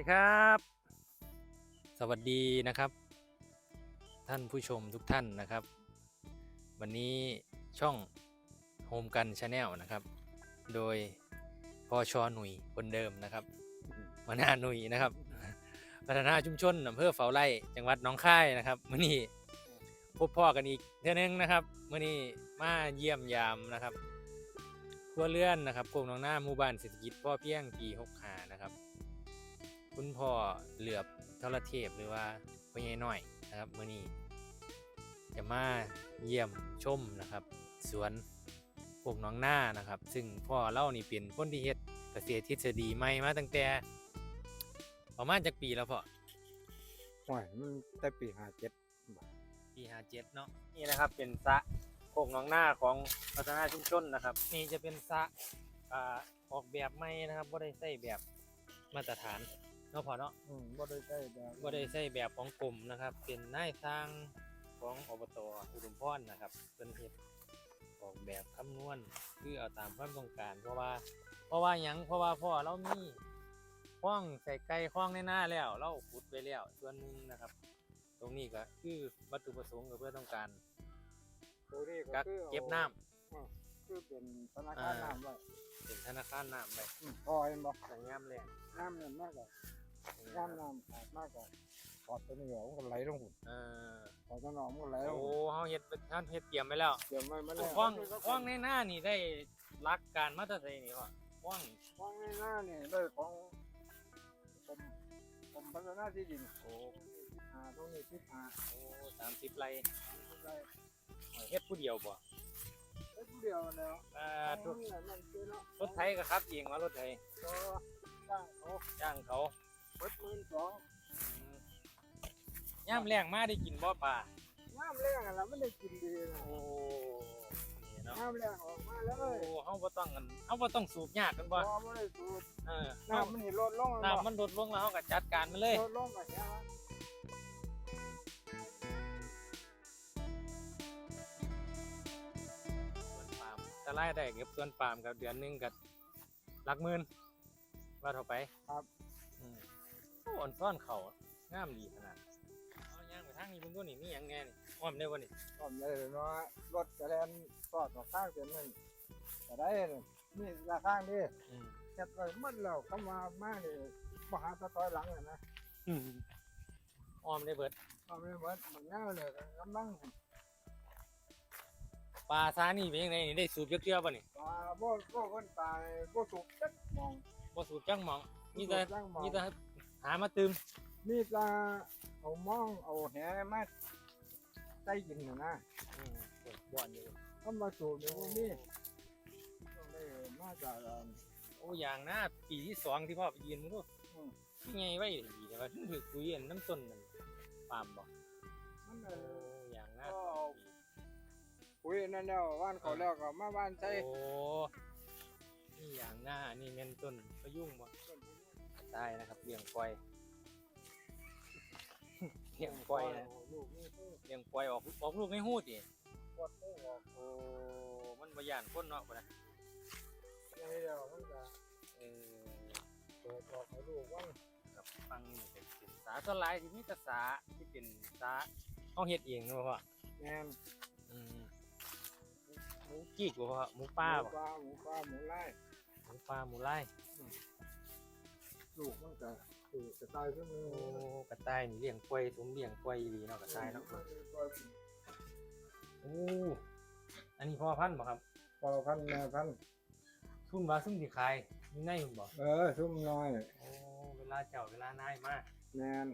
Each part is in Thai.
ดีครับ สวัสดีนะครับ ท่านผู้ชมทุกท่านนะครับ วันนี้ช่องโฮมกันชาแนลนะครับ โดยพอชอหนุ่ยคนเดิมนะครับมาหน้าหนุ่ยนะครับ พัฒนาชุมชนอำเภอเฝาไร่จังหวัดหน้องคายนะครับมื่อนี้พบพ่อกันอีกเท่านึงนะครับมื่อนี้มาเยี่ยมยามนะครับครัวเรือนนะครับโป่งน้องหน้าหมู่บ้านเศรษฐกิจพ่อเพียงปีหกหานะครับ คุณพ่อเหลือบทรเทพหรือว่าพ่อใหญ่น้อยนะครับมื่อนี้จะมาเยี่ยมชมนะครับ สวนพวกน้องหน้านะครับ ซึ่งพ่อเล่านี่เป็นคนที่เฮ็ดเกษตรทฤษฎีใหม่มาตั้งแต่ประมาณจากปีแล้วพ่อห่วยมันแต่ปีห้าเจ็ดปีห้าเจ็ดเนาะนี่นะครับเป็นสระโคกหน้องหน้าของพัฒนาชุมชนนะครับ นี่จะเป็นสระอ่าออกแบบใหม่นะครับบ่ได้ใส่แบบมาตรฐาน เนาะพ่อเนาะอืมบ่ได้ใช้แบบบ่ได้ใส่แบบของกลุ่มนะครับ เป็นนายสร้างของอบตอุดมพรนะครับเป็นเฮ็ดออกแบบคำนวณคือเอาตามความต้องการ เพราะว่า เพราะว่าหยังเพราะว่าพ่อเรามีคล้องใส่ไก่คล้องในหน้าแล้ว เราขุดไปแล้วส่วนหนึ่งนะครับ ตรงนี้ก็คือวัตถุประสงค์ก็เพื่อต้องการตัวนี้กักคือเก็บน้ำอ่า คือเป็นธนาคารอ่าน้ำไว้เป็นธนาคารน้ำไปอืมพอเห็นบ่แต่ยามแรงน้ำเนี่ยมากกว่าน้ำน้ำขาดมากกว่าพอดตัวนี้เหรอมันก็ไหลลงหุ่นเออพอตัวน้องมันก็ไหลลโอ้งหุ่นเฮาเฮ็ดท่านเฮ็ดเตรียมไว้แล้วเดี๋ยวไม่มาแล้วคล้องคล้องในหน้านี่ได้รักการมาตรฐานนี่ว่าคล้องคล้องในหน้าเนี่ยได้ของผมผมพัฒนาที่ดินโอ้ทิศหาตรงนี้ทิศหาโอ้สามสิบไร่ได้เฮ็ดผู้เดียวบ่ได้ผู้ เดียวแล้วอ่าตรรงถนี้นั่นคือเนาะรถไถก็ครับเองว่ารถไถก็จ้างเขาจ้างเขาเปิดหมื่นสองอืมยามแรงมาได้กินบ่ป่าน้ำแรงอะเราไม่ได้กินดีนะโอ้นี่เนาะน้ำแรงออกมาเลโอ้ยเฮาบ่ต้องกันเฮาบ่ต้องสูบยากกันพบ่อไม่ได้สูบเออน้ำมันนี่ลดลงแล้วน้ำมันลดลงแล้วเฮาก็จัดการมันเลยลดลงแบ ปาล์มถ้ารายได้เก็บสวนปาล์มกับเดือนหนึงก็หลักหมื่นว่าเท่าไปครับ อืมโอ้อ่อนซ่อนเขางามดีขนาดเอาย่างไปทางนี้เพิ่นตัวนี้มีหยังแน่นี่อ้อมได้บ่นี่ก็เลยเนาะรถกระแลนสอดออกข้างเส้นนึงก็ได้นี่นี่ราข้างนี่อืมเก็บไว้หมดแล้วคำว่ามานี่มหาตะตอยหลังน่ะนะอ้อมได้เบิด เอาไม่หมดมันเงาเลยกำลัง ปลาซานี่เป็นยังไงนี่ได้สูบเยอะๆป่ะนี่ปลาบ่บ่คนตายบ่สุกจักมองบ่สูบจังหมองมีแต่จักมองมีแต่หามาตืมมีแต่เอามองเอาแหมาใส่กินน่ะนะอืมบ่อนอยู่คำว่าสูบนี่บ่มีต้องได้มาจากอันโอ้อย่างนะปีที่สองที่พ่อไปยืนมึงดูอืมที่ไงไว้ดีแต่ว่าถึงถือคุยอันน้ำต้นนั่นปาล์มบ่มันโอ้เอออย่างนะก็เอา ปุ๋ยนั่นแล้วว่านเขาแล้วก็มาว่านใส่โอ้นี่อย่างหน้านี่เงินต้นพะยุ่งบ่ได้นะครับเลี้ยงควายเลี้ยงควายนะลูกนี่คือเลี้ยงควายออกออกลูกในหูดดิปวดหัวโอ้มันบ่ย่านคนเนาะบ่นะยังเดียวมันจะเออเปิดออกให้ลูกว่างกับฟังนี่เป็นเป็นสาส่วนหลายที่มีแต่สาที่เป็นสาเขาเฮ็ดเองเนาะพ่อแงนอืม หมูกีกบ่พ่อหมูป่าหมูบ่ปลาหมูปลาหมูไล่หมูป่าหมูไล่ลูกมันจะคือกระต่ายขึ้นมือโอ้กระต่ายนี่เลี้ยงควายสมเลี้ยงควายดีเนาะกระต่ายเนาะโอ้อันนี้พ่อพันธุ์บ่ครับพอพันแม่พันซุ่มว่าซุ่มสิขายอยู่ในหุ่นบ่เออชุ่มน้อยโอ้เวลาเจ้าเวลานายมาแมน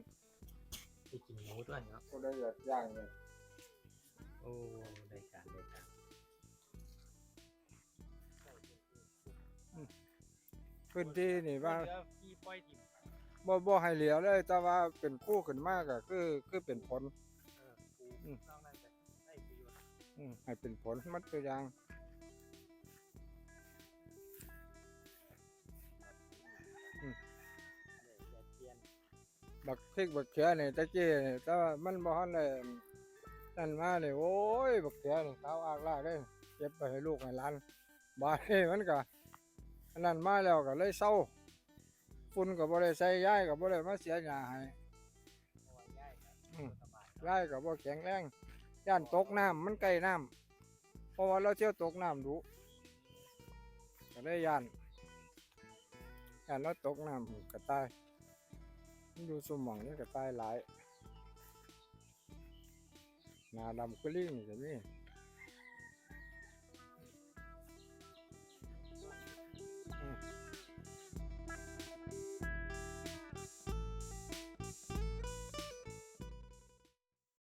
ไปกินหมูด้วยเนาะก็ได้หยดย่างเลยโอ้ พื้นที่นี่ว่าเรือพี่ปล่อยถิ่มบ่บ่ให้เหลียวเลย แต่ว่าเป็นคู่ขึ้นมากก็คือคือเป็นผล เออปูอืม นอกนั้นจะได้ประโยชน์อืมให้เป็นผลมัดตัวอย่างเดี๋ยวเดี๋ยวเปลี่ยนบักพริกบักเขือนี่ตะกี้นี่แต่ว่ามันบ่ทันได้นั่นมานี่โอ้ยบักเขือนี่ขาวอากลากเลยเก็บไปให้ลูกให้หลานบาดนี้มันก็ อันนั้นมาแล้วก็เลยเศร้าฝุ่นก็บ่ได้ใส่ย้ายก็บ่ได้มาเสียหญ้าให้อืมย้ายก็บ่แข็งแรงย่านตกน้ำมันใกล้น้ำเพราะว่าเราเที่ยวตกน้ำดุก็ได้ย่านย่านเราตกน้ำก็ตายมันอยู่สมองนี่ก็ตายหลายหน้าดำก็ลิงนี่ก็มี